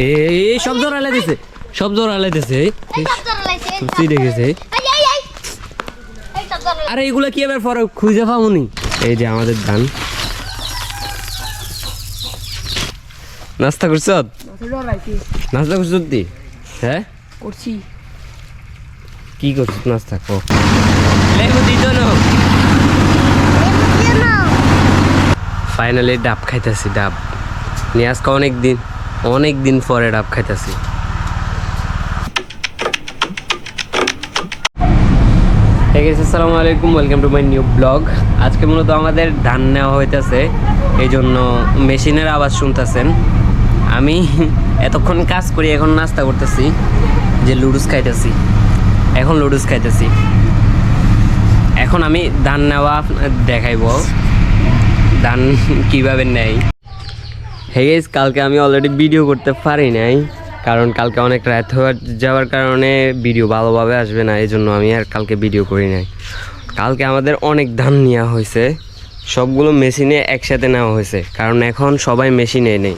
এ এ, সব জোরালে দিছে সব জোরালে দিছে সুচি দেখেছে। আরে এগুলা কি এবার পরে খুঁজে পাবনি এই যে আমাদের ধান। নাস্তা করছ? নাস্তা করছ তুই হ্যাঁ? করছি। কি করছিস নাস্তা কো। লেবু দিত না? ফাইনালি ডাব খাইতেছি ডাব। নিয়ে আজকে অনেক দিন অনেক দিন পরে ডাব খাইতেছি। আসসালামু আলাইকুম welcome to my new blog আজকে মূলত আমাদের ধান নেওয়া হইতেছে, এই জন্য মেশিনের আওয়াজ শুনতেছেন। আমি এতক্ষণ কাজ করি এখন নাস্তা করতেছি, যে লুডুস খাইতেছি। এখন লুডুস খাইতেছি। এখন আমি ধান নেওয়া দেখাইব, ধান কীভাবে নেয়। হে গাইস কালকে আমি অলরেডি ভিডিও করতে পারি নাই, কারণ কালকে অনেক রাত হয়ে যাওয়ার কারণে ভিডিও ভালোভাবে আসবে না, এই জন্য আমি আর কালকে ভিডিও করি নাই। কালকে আমাদের অনেক ধান নেওয়া হয়েছে, সবগুলো মেশিনে একসাথে নেওয়া হয়েছে, কারণ এখন সবাই মেশিনে নেই।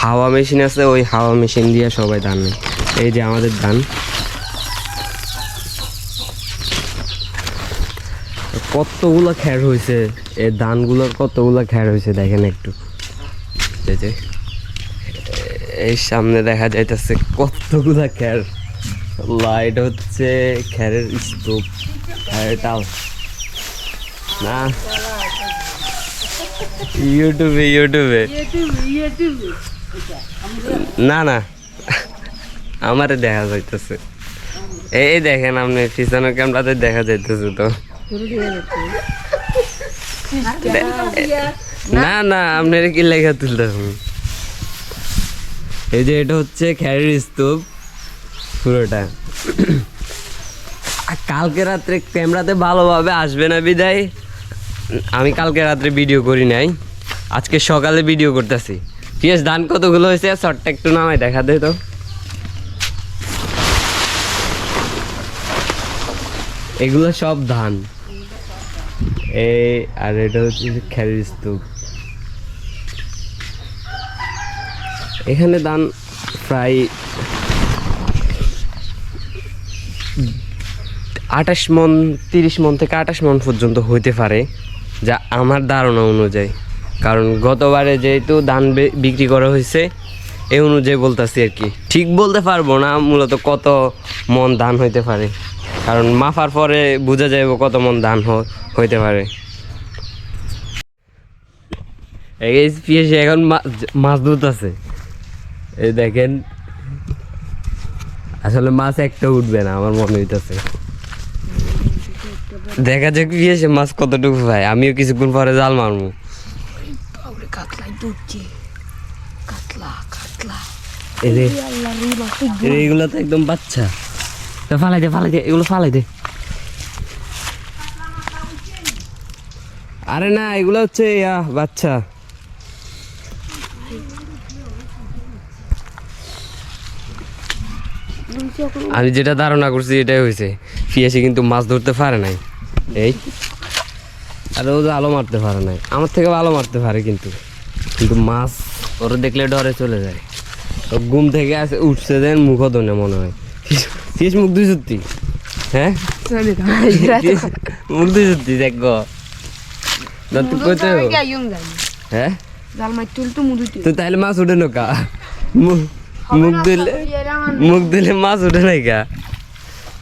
হাওয়া মেশিন আছে, ওই হাওয়া মেশিন দিয়ে সবাই ধান নেয়। এই যে আমাদের ধান। কতগুলো খ্যার হয়েছে এ ধানগুলোর কতগুলো খ্যার হয়েছে দেখেন একটু। এই সামনে দেখা যাইতেছে কতগুলো খ্যার। লাইট হচ্ছে খ্যারের স্তূপ, খ্যারের টাল। না? ইউটিউবে ইউটিউবে। না না। আমারে দেখা যাইতেছে। এই দেখেন, আপনি পিছনের ক্যামেরাতে দেখা যাইতেছে তো। না না, আপনার কি লেখা তুলতেছেন এই যে এটা হচ্ছে খ্যারের স্তূপ, পুরোটা। কালকে রাত্রে ক্যামেরাতে ভালোভাবে আসবে না বিদায়? আমি কালকে রাত্রে ভিডিও করি নাই। আজকে সকালে ভিডিও করতেছি। পিএস ধান কতগুলো হয়েছে? শর্টটা একটু নামাই দেখা দে তো। এগুলো সব ধান। এই, আর এটা হচ্ছে খ্যারের স্তূপ। এখানে ধান প্রায় আঠাশ মন, তিরিশ মন থেকে আঠাশ মন পর্যন্ত হইতে পারে, যা আমার ধারণা অনুযায়ী। কারণ গতবারে যেহেতু ধান বিক্রি করা হয়েছে এই অনুযায়ী বলতেছি আর কি। ঠিক বলতে পারব না, মূলত কত মন ধান হইতে পারে। কারণ মাফার পরে বোঝা যাবে কত মন ধান হ- হইতে পারে। পিএসি এখন মাছ ধরতেছে এই দেখেন আসলে মাছ একটা উঠবে না আমার মনে হইতেছে। দেখা যাক পিএসে মাছ কতটুকু ভাই আমিও কিছুক্ষণ পরে জাল মারবো। এইগুলো তো একদম বাচ্চা। তো ফালাই দে ফালাই দে এগুলো ফালাই দে। আরে না এগুলো হচ্ছে ইয়া বাচ্চা। আমি যেটা ধারণা করছি এটাই হয়েছে। পিয়াসি কিন্তু মাছ ধরতে পারে নাই। এই। আর ও যে আলো মারতে পারে নাই। আমার থেকে ভালো মারতে পারে কিন্তু। কিন্তু মাছ ওরা দেখলে ডরে চলে যায়। ও ঘুম থেকে আসে উঠছে দেন মুখও ধনে মনে হয়। ফিস মুখ দুই সত্যি। হ্যাঁ? মুখ দুই সত্যি দেখ। কইতে হ্যাঁ? জাল মাছ তুল তো মুদুতে তুই তাহলে মাছ উঠে নকা মুখ মুখ দিলে মুখ দিলে মাছ উঠে নাই কা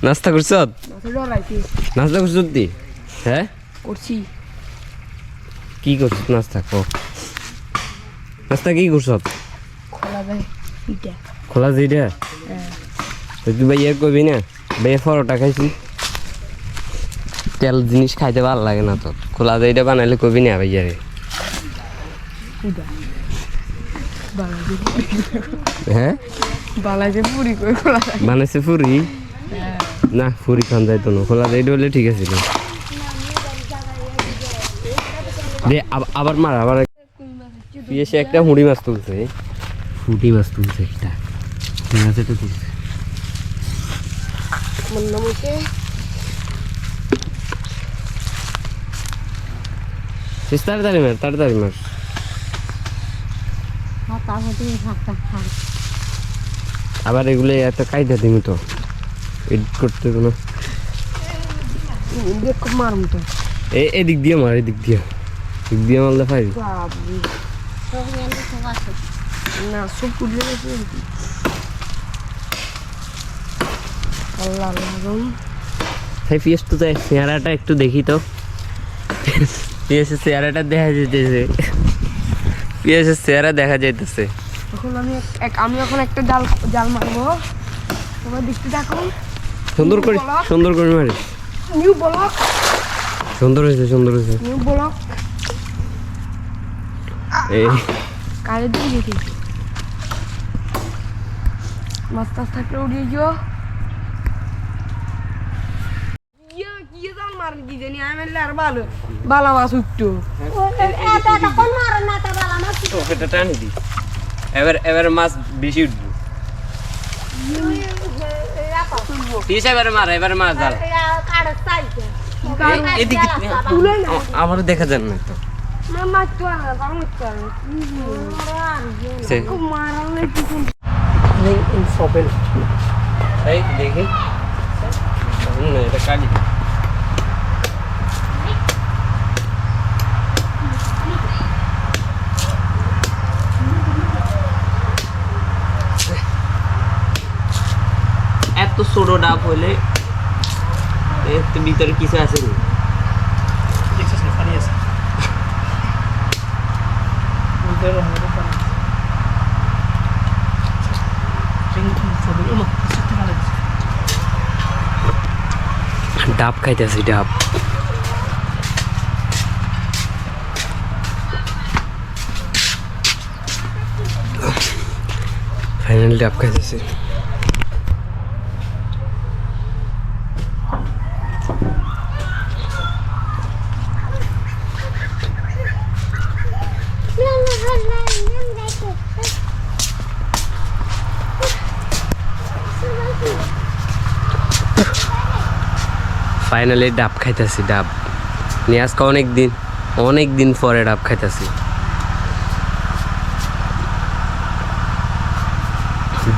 নাস্তা করছ? নাস্তা করছ তুই? হ্যাঁ? করছি। কি করছিস নাস্তা কো। নাস্তা কি করছ? খোলা যায় খোলা যেটা তো তুই ভাই ইয়ে করবি না? ভাইয়া পরোটা খাইছি তেল জিনিস খাইতে ভালো লাগে না তো। খোলা যেটা বানাইলে কবি না ভাইয়া রে। উদা হ্যাঁ? বালাজে পুরি বানাইছে ফুরি না ফুরি খান যাইতো না। খোলা যেটা হলে ঠিক আছে দে আবার মার আবার এসে একটা হুঁড়ি মাছ তুলছে। ফুটি মাছ তুলছে একটা ঠিক আছে তো তুলছে। মার তারপর তুমি থাকতে খাও আবার এগুলো এত কায়দা দিমি তো। এডিট করতে কোনো মারম তো এ এদিক দিয়ে মার এদিক দিয়ে। এদিক দিয়ে মারলে পাইবি না সব গেছে আল্লাহ তাই পিএস তো তাই চেহারাটা একটু দেখি তো। পিএসের চেহারাটা দেখা যেতেছে পিএসের চেহারা দেখা যাইতেছে। এখন আমি এক- আমি এখন একটা জাল জাল মারবো। তোমরা দেখতে থাকো। সুন্দর করে সুন্দর করে মারিস। নিউ ব্লক সুন্দর হয়েছে সুন্দর হয়েছে। নিউ ব্লক এই। কাজের দিকে দেখি। মাছ টাছ থাকলে উড়িয়ে যাও ইয়ে কি জাল মারেন কি জানি আমি আর ভালো। ভালো মাছ উঠতো। এটা টানি দি। এবার এবার মাছ বেশি উঠবো। পিস এবারে মার এবারে মাছ জাল এই- এদিকে তুলে না আমারও দেখা যান না তো না মাছ তো আর ভালো মাছ তো আর সে- খুব মারালে কিছু এই দেখি হুম, এটা কালি এত ছোট ডাব হইলে এর তো ভিতরে কিছু আছে নি ডাব খাইতেছি ডাব ফাইনালি ডাব খাইতেছি ফাইনালি ডাব খাইতেছি, ডাব। নিয়ে আজকে অনেক দিন অনেক দিন পরে ডাব খাইতেছি।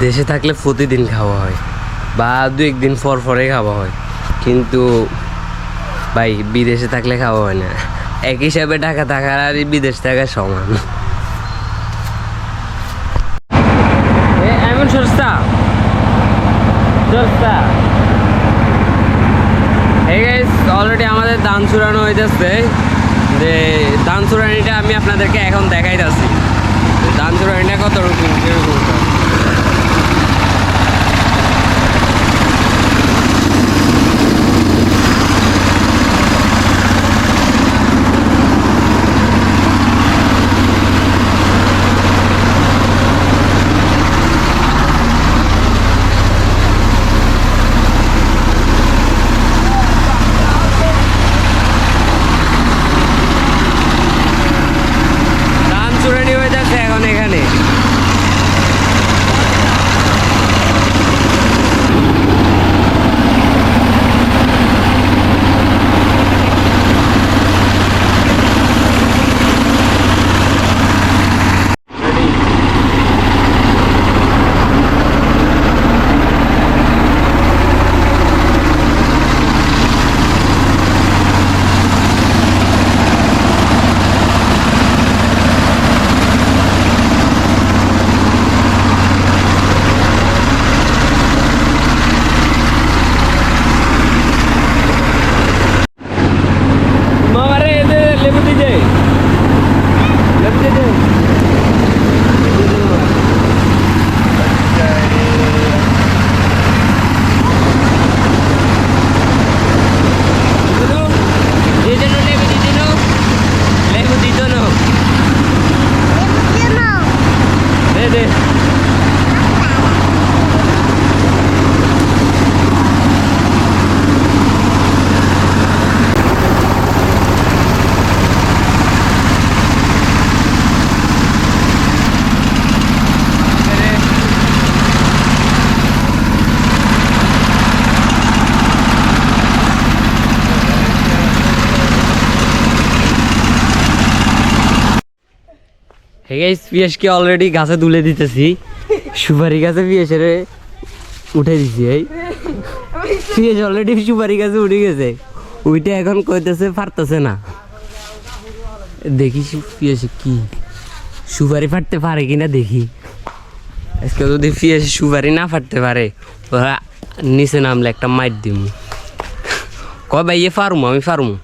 দেশে থাকলে প্রতিদিন খাওয়া হয়, বা দু একদিন পর পরে খাওয়া হয়। কিন্তু, ভাই, বিদেশে থাকলে খাওয়া হয় না। এক হিসাবে ঢাকা থাকার আর বিদেশ থাকা সমান এ, এমন সস্তা সস্তা এই গাইস অলরেডি আমাদের ধান চুরানো হইতেছে। যে ধান চুরানিটা আমি আপনাদেরকে এখন দেখাইতেছি। ধান চুরানিটা কত হে পিএসকে অলরেডি গাছে তুলে দিতেছি। সুপারি গাছে পিএসের উঠে দিছি, এই। পিএস অলরেডি সুপারি গাছে উঠে গেছে। ওইটা এখন কইতেছে পারতেছে না। দেখি পিএসে কি সুপারি ফাটতে পারে কিনা দেখি। আজকে যদি পিএস সুপারি না ফাটতে পারে, ওরা নিচে নামলে একটা মাইট দিব কবে ইয়ে ফার্মু, আমি ফার্মু।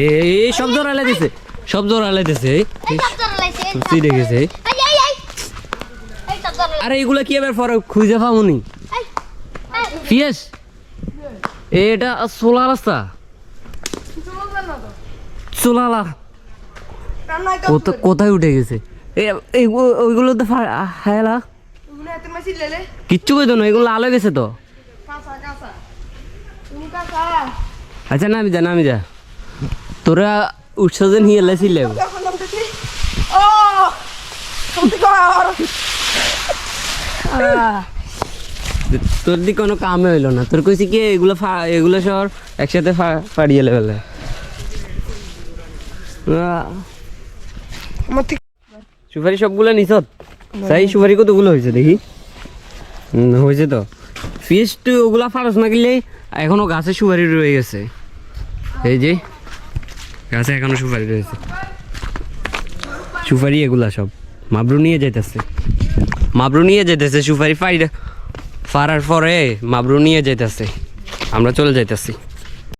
এই সব জোরালে দিছে সব জোরালে আলাইতেছে। দেখেছে। আরে এগুলা কি এবার পরে খুঁজে পাবনি পিএস এটা সোলা রাস্তা। সোলালা কোথায় উঠে গেছে? ওইগুলো তো লেলে? কিচ্ছু কইতো না এগুলো আলো গেছে তো। আচ্ছা নামি যা নামি যা। তোরা উৎস যে নিয়ে এলাইছিলে এখন নামতেছি ও সত্যি কর তোর দি কোনো কামে হইল না। তোর কইছি কি এগুলো এগুলো সব একসাথে ফাড়িয়ে ঠিক সুপারি সবগুলো নিছত? তাই সুপারি কতগুলো হয়েছে দেখি। হয়েছে তো। ফিস তুই ওগুলা ফারস না গেলে এখনও গাছে সুপারি রয়ে গেছে। এই যে। গাছে এখনও সুপারি রয়েছে। সুপারি এগুলা সব। মাবরু নিয়ে যেতেছে মাবরু নিয়ে যেতেছে সুপারি ফাইরা ফারার পরে মাবরু নিয়ে যেতেছে আমরা চলে যাইতেছি।